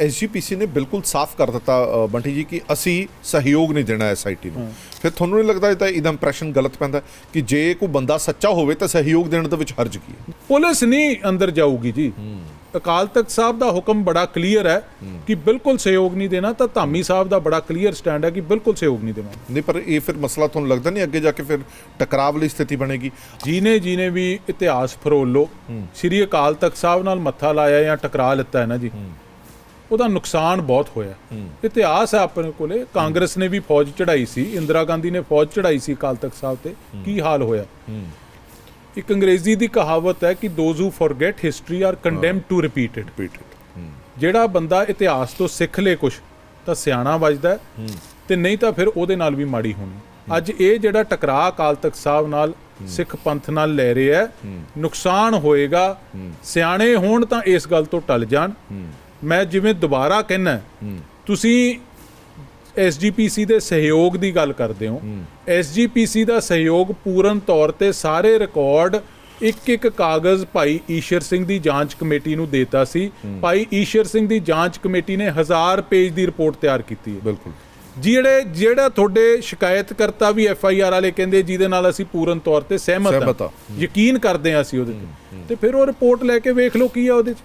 SGPC ਨੇ ਬਿਲਕੁਲ ਸਾਫ਼ ਕਰ ਦਿੱਤਾ ਬੰਟੀ ਜੀ ਕਿ ਅਸੀਂ ਸਹਿਯੋਗ ਨਹੀਂ ਦੇਣਾ ਐਸਆਈਟੀ ਨੂੰ। ਫਿਰ ਤੁਹਾਨੂੰ ਨਹੀਂ ਲੱਗਦਾ ਇਹ ਤਾਂ ਇਹਦਾ ਇੰਪ੍ਰੈਸ਼ਨ ਗਲਤ ਪੈਂਦਾ ਕਿ ਜੇ ਕੋਈ ਬੰਦਾ ਸੱਚਾ ਹੋਵੇ ਤਾਂ ਸਹਿਯੋਗ ਦੇਣ ਦੇ ਵਿੱਚ ਹਰਜ ਕੀ ਹੈ? ਪੁਲਿਸ ਨਹੀਂ ਅੰਦਰ ਜਾਊਗੀ ਜੀ। ਅਕਾਲ ਤਖਤ ਸਾਹਿਬ ਦਾ ਹੁਕਮ ਬੜਾ ਕਲੀਅਰ ਹੈ ਕਿ ਬਿਲਕੁਲ ਸਹਿਯੋਗ ਨਹੀਂ ਦੇਣਾ ਤਾਂ ਧਾਮੀ ਸਾਹਿਬ ਦਾ ਬੜਾ ਕਲੀਅਰ ਸਟੈਂਡ ਹੈ ਕਿ ਬਿਲਕੁਲ ਸਹਿਯੋਗ ਨਹੀਂ ਦੇਣਾ। ਨਹੀਂ ਪਰ ਇਹ ਫਿਰ ਮਸਲਾ ਤੁਹਾਨੂੰ ਲੱਗਦਾ ਨਹੀਂ ਅੱਗੇ ਜਾ ਕੇ ਫਿਰ ਟਕਰਾਅ ਵਾਲੀ ਸਥਿਤੀ ਬਣੇਗੀ? ਜੀਨੇ ਜੀਨੇ ਵੀ ਇਤਿਹਾਸ ਫਰੋਲ ਲੋ ਸ੍ਰੀ ਅਕਾਲ ਤਖਤ ਸਾਹਿਬ ਨਾਲ ਮੱਥਾ ਲਾਇਆ ਜਾਂ ਟਕਰਾ ਲਿੱਤਾ ਹੈ ਨਾ ਜੀ ਉਹਦਾ ਨੁਕਸਾਨ ਬਹੁਤ ਹੋਇਆ। ਇਤਿਹਾਸ ਹੈ ਆਪਣੇ ਕੋਲੇ ਕਾਂਗਰਸ ਨੇ ਵੀ ਫੌਜ ਚੜਾਈ ਸੀ ਇੰਦਰਾ ਗਾਂਧੀ ਨੇ ਫੌਜ ਚੜਾਈ ਸੀ ਅਕਾਲ ਤਖਤ ਸਾਹਿਬ ਤੇ। ਕੀ ਹਾਲ ਹੋਇਆ? ਇੱਕ ਅੰਗਰੇਜ਼ੀ ਦੀ ਕਹਾਵਤ ਹੈ ਕਿ those who forget history are condemned to repeat it ਜਿਹੜਾ ਬੰਦਾ ਇਤਿਹਾਸ ਤੋਂ ਸਿੱਖ ਲੇ ਕੁਝ ਤਾਂ ਸਿਆਣਾ ਵੱਜਦਾ ਤੇ ਨਹੀਂ ਤਾਂ ਫਿਰ ਉਹਦੇ ਨਾਲ ਵੀ ਮਾੜੀ ਹੋਣੀ। ਅੱਜ ਇਹ ਜਿਹੜਾ ਟਕਰਾਅ ਅਕਾਲ ਤਖਤ ਸਾਹਿਬ ਨਾਲ ਸਿੱਖ ਪੰਥ ਨਾਲ ਲੈ ਰਿਹਾ ਨੁਕਸਾਨ ਹੋਏਗਾ। ਸਿਆਣੇ ਹੋਣ ਤਾਂ ਇਸ ਗੱਲ ਤੋਂ ਟਲ ਜਾਣ। ਮੈਂ ਜਿਵੇਂ ਦੁਬਾਰਾ ਕਹਿਣਾ ਤੁਸੀਂ ਐਸਜੀਪੀਸੀ ਦੇ ਸਹਿਯੋਗ ਦੀ ਗੱਲ ਕਰਦੇ ਹੋ। ਐਸਜੀਪੀਸੀ ਦਾ ਸਹਿਯੋਗ ਪੂਰਨ ਤੌਰ ਤੇ ਸਾਰੇ ਰਿਕਾਰਡ ਇੱਕ ਇੱਕ ਕਾਗਜ਼ ਭਾਈ ਈਸ਼ਰ ਸਿੰਘ ਦੀ ਜਾਂਚ ਕਮੇਟੀ ਨੂੰ ਦੇਤਾ ਸੀ। ਭਾਈ ਈਸ਼ਰ ਸਿੰਘ ਦੀ ਜਾਂਚ ਕਮੇਟੀ ਨੇ ਹਜ਼ਾਰ ਪੇਜ ਦੀ ਰਿਪੋਰਟ ਤਿਆਰ ਕੀਤੀ ਹੈ। ਬਿਲਕੁਲ। ਜਿਹੜੇ ਜਿਹੜਾ ਤੁਹਾਡੇ ਸ਼ਿਕਾਇਤਕਰਤਾ ਵੀ ਐਫ ਆਈ ਆਰ ਵਾਲੇ ਕਹਿੰਦੇ ਜਿਹਦੇ ਨਾਲ ਅਸੀਂ ਪੂਰਨ ਤੌਰ ਤੇ ਸਹਿਮਤ ਹਾਂ। ਹਾਂ। ਯਕੀਨ ਕਰਦੇ ਹਾਂ ਅਸੀਂ ਉਹਦੇ ਤੇ। ਤੇ ਫਿਰ ਉਹ ਰਿਪੋਰਟ ਲੈ ਕੇ ਵੇਖ ਲਓ ਕੀ ਆ ਉਹਦੇ ਚ।